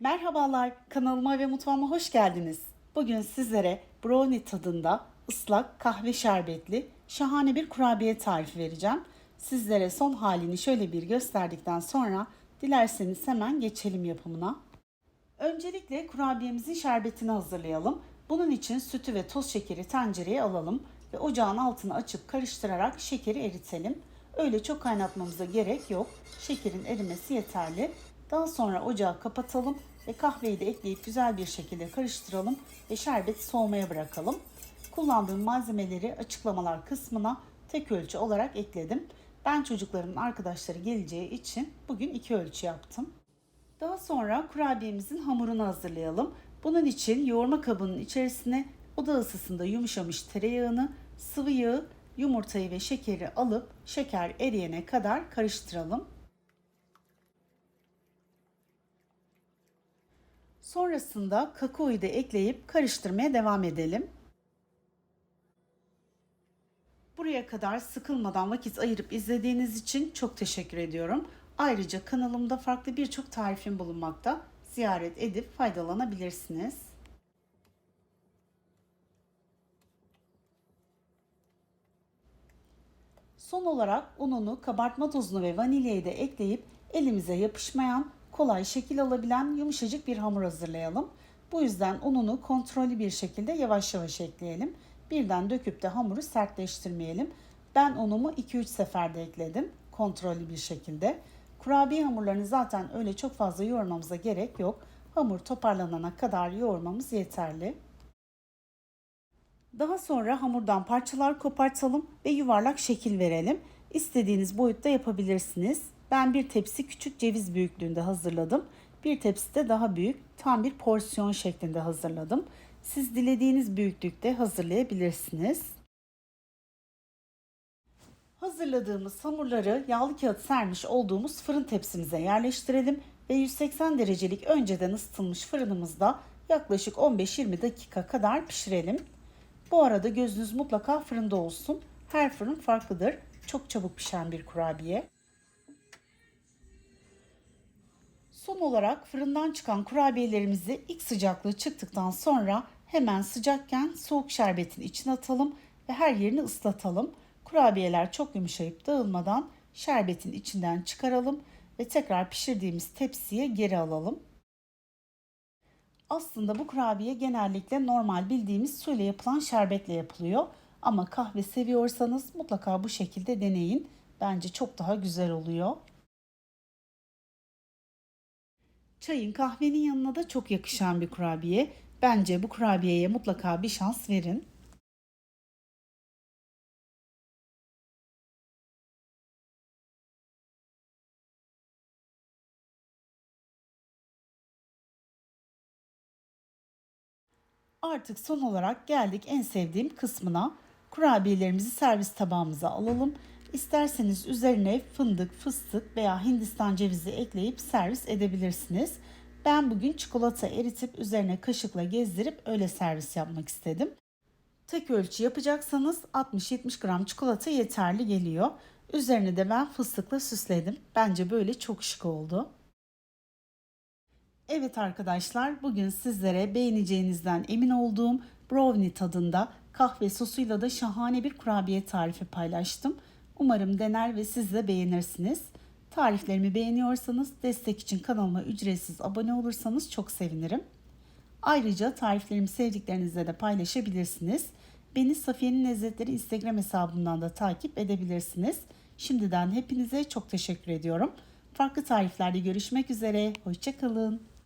Merhabalar, kanalıma ve mutfağıma hoş geldiniz. Bugün sizlere brownie tadında ıslak kahve şerbetli şahane bir kurabiye tarifi vereceğim. Sizlere son halini şöyle bir gösterdikten sonra dilerseniz hemen geçelim yapımına. Öncelikle kurabiyemizin şerbetini hazırlayalım. Bunun için sütü ve toz şekeri tencereye alalım ve ocağın altını açıp karıştırarak şekeri eritelim. Öyle çok kaynatmamıza gerek yok. Şekerin erimesi yeterli. Daha sonra ocağı kapatalım ve kahveyi de ekleyip güzel bir şekilde karıştıralım ve şerbeti soğumaya bırakalım. Kullandığım malzemeleri açıklamalar kısmına tek ölçü olarak ekledim. Ben çocukların arkadaşları geleceği için bugün iki ölçü yaptım. Daha sonra kurabiyemizin hamurunu hazırlayalım. Bunun için yoğurma kabının içerisine oda ısısında yumuşamış tereyağını, sıvı yağı, yumurtayı ve şekeri alıp şeker eriyene kadar karıştıralım. Sonrasında kakaoyu da ekleyip karıştırmaya devam edelim. Buraya kadar sıkılmadan vakit ayırıp izlediğiniz için çok teşekkür ediyorum. Ayrıca kanalımda farklı birçok tarifim bulunmakta. Ziyaret edip faydalanabilirsiniz. Son olarak ununu, kabartma tozunu ve vanilyayı da ekleyip elimize yapışmayan, kolay şekil alabilen yumuşacık bir hamur hazırlayalım. Bu yüzden ununu kontrollü bir şekilde yavaş yavaş ekleyelim. Birden döküp de hamuru sertleştirmeyelim. Ben unumu 2-3 seferde ekledim kontrollü bir şekilde. Kurabiye hamurlarını zaten öyle çok fazla yoğurmamıza gerek yok. Hamur toparlanana kadar yoğurmamız yeterli. Daha sonra hamurdan parçalar kopartalım ve yuvarlak şekil verelim. İstediğiniz boyutta yapabilirsiniz. Ben bir tepsi küçük ceviz büyüklüğünde hazırladım. Bir tepsi de daha büyük, tam bir porsiyon şeklinde hazırladım. Siz dilediğiniz büyüklükte hazırlayabilirsiniz. Hazırladığımız hamurları yağlı kağıt sermiş olduğumuz fırın tepsimize yerleştirelim ve 180 derecelik önceden ısıtılmış fırınımızda yaklaşık 15-20 dakika kadar pişirelim. Bu arada gözünüz mutlaka fırında olsun. Her fırın farklıdır. Çok çabuk pişen bir kurabiye. Son olarak fırından çıkan kurabiyelerimizi ilk sıcaklığı çıktıktan sonra hemen sıcakken soğuk şerbetin içine atalım ve her yerini ıslatalım. Kurabiyeler çok yumuşayıp dağılmadan şerbetin içinden çıkaralım ve tekrar pişirdiğimiz tepsiye geri alalım. Aslında bu kurabiye genellikle normal bildiğimiz suyla yapılan şerbetle yapılıyor. Ama kahve seviyorsanız mutlaka bu şekilde deneyin. Bence çok daha güzel oluyor. Çayın kahvenin yanına da çok yakışan bir kurabiye. Bence bu kurabiyeye mutlaka bir şans verin. Artık son olarak geldik en sevdiğim kısmına. Kurabiyelerimizi servis tabağımıza alalım. İsterseniz üzerine fındık, fıstık veya hindistan cevizi ekleyip servis edebilirsiniz. Ben bugün çikolata eritip üzerine kaşıkla gezdirip öyle servis yapmak istedim. Tek ölçü yapacaksanız 60-70 gram çikolata yeterli geliyor. Üzerine de ben fıstıkla süsledim. Bence böyle çok şık oldu. Evet arkadaşlar bugün sizlere beğeneceğinizden emin olduğum brownie tadında kahve sosuyla da şahane bir kurabiye tarifi paylaştım. Umarım dener ve siz de beğenirsiniz. Tariflerimi beğeniyorsanız destek için kanalıma ücretsiz abone olursanız çok sevinirim. Ayrıca tariflerimi sevdiklerinizle de paylaşabilirsiniz. Beni Safiye'nin Lezzetleri Instagram hesabından da takip edebilirsiniz. Şimdiden hepinize çok teşekkür ediyorum. Farklı tariflerde görüşmek üzere. Hoşçakalın.